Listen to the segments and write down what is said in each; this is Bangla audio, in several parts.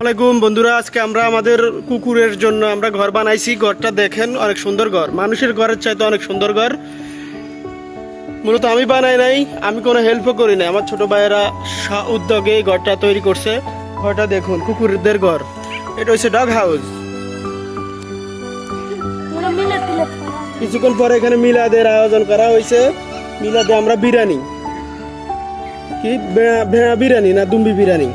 আসসালামাইকুম বন্ধুরা আজকে আমরা আমাদের কুকুরের জন্য আমরা ঘর বানাইছি। ঘরটা দেখেন অনেক সুন্দর ঘর। মানুষের ঘরের চাইতে অনেক সুন্দর ঘর। মূলত আমি বানাই নাই আমি কোনো হেল্পও করি নাই। আমার ছোট ভাইয়েরা উদ্যোগে এই ঘরটা তৈরি করছে। ঘরটা দেখুন কুকুরদের ঘর। এটা হচ্ছে ডগ হাউস। কিছুক্ষণ পরে এখানে মিলাদের আয়োজন করা হয়েছে। মিলাদে আমরা বিরিয়ানি। কি? ভেড়া বিরিয়ানি না দুম্বি বিরিয়ানি?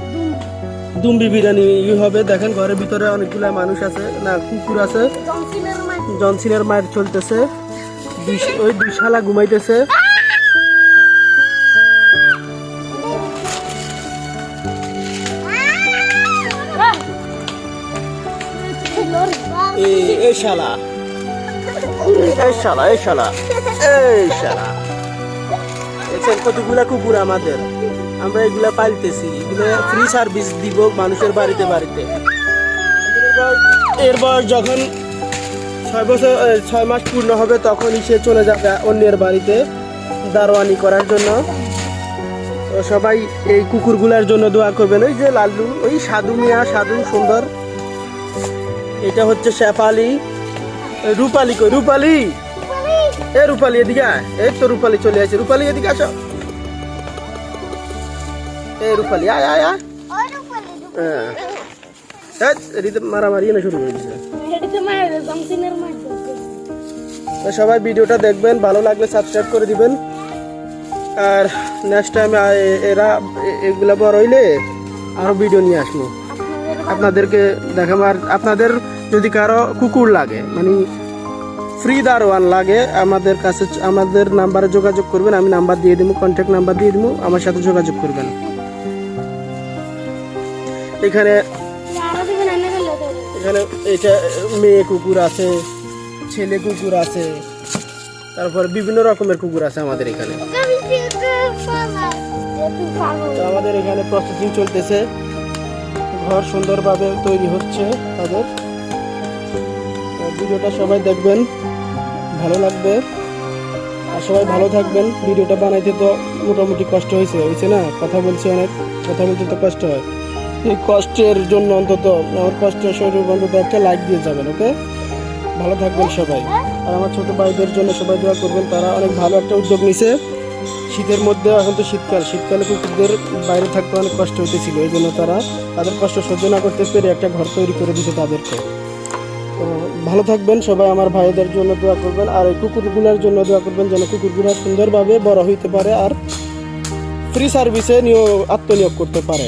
দুম্বি বিরিয়ানি ই হবে দেখেন ঘরের ভিতরে অনেকগুলা মানুষ আছে না কুকুর আছে জনসিনের মায়ের চলতেছে ওই দুই ঘুমাইতেছে এই শালা এই শালা এই শালা এই শালা কতগুলা কুকুর আমাদের আমরা এগুলা পালতেছি এগুলো ফ্রি সার্ভিস দিব মানুষের বাড়িতে বাড়িতে। এরপর- যখন ছয় বছর ছয় মাস পূর্ণ হবে তখনই সে চলে যাবে অন্যের বাড়িতে দারোয়ানি করার জন্য। তো সবাই এই কুকুরগুলার জন্য দোয়া করবেন। ওই যে লাল্লু ওই সাধু মিয়া সাধু সুন্দর। এটা হচ্ছে শেফালি। রূপালি কই? রূপালি? এ রূপালি এদিকে এই তো রূপালি চলে আসে। রূপালি এদিকে আসো। এ রূপালি আয় আয় আয়। হ্যাঁ। এদিকে মারামারি না শুরু করে দিছে। সবাই ভিডিওটা দেখবেন ভালো লাগলে সাবস্ক্রাইব করে দিবেন। আর নেক্সট টাইম এরা এগুলা বড় হইলে আরও ভিডিও নিয়ে আসব। আপনাদেরকে দেখাবো আর আপনাদের যদি কারও কুকুর লাগে মানে ফ্রি দারোয়ান লাগে আমাদের কাছে আমাদের নাম্বারে যোগাযোগ করবেন আমি নাম্বার দিয়ে দিব কন্ট্যাক্ট নাম্বার দিয়ে দিব আমার সাথে যোগাযোগ করবেন। এখানে এখানে এটা মেয়ে কুকুর আছে, ছেলে কুকুর আছে, তারপর বিভিন্ন রকমের কুকুর আছে আমাদের এখানে। আমাদের এখানে প্রসেসিং চলতেছে। ঘর সুন্দরভাবে তৈরি হচ্ছে তাদের। ভিডিওটা সবাই দেখবেন, ভালো লাগবে। আর সবাই ভালো থাকবেন। ভিডিওটা বানাইতে তো মোটামুটি কষ্ট হয়েছে হয়েছে না? কথা বলছি অনেক, কথা বলতে তো কষ্ট হয়। এই কষ্টের জন্য অন্তত আমার কষ্টের শরীর অন্তত একটা লাইক দিয়ে যাবেন ওকে ভালো থাকবেন সবাই। আর আমার ছোটো ভাইদের জন্য সবাই দোয়া করবেন, তারা অনেক ভালো একটা উদ্যোগ নিছে। শীতের মধ্যে এখন তো শীতকাল, শীতকালে কুকুরদের বাইরে থাকতে অনেক কষ্ট হইতেছিল, এই জন্য তারা তাদের কষ্ট সহ্য না করতে পেরে একটা ঘর তৈরি করে দিতে তাদেরকে। তো ভালো থাকবেন সবাই, আমার ভাইদের জন্য দোয়া করবেন, আর এই কুকুরগুলোর জন্য দোয়া করবেন যেন কুকুরগুলো সুন্দরভাবে বড় হইতে পারে আর ফ্রি সার্ভিসে নিয়োগ আত্মনিয়োগ করতে পারে।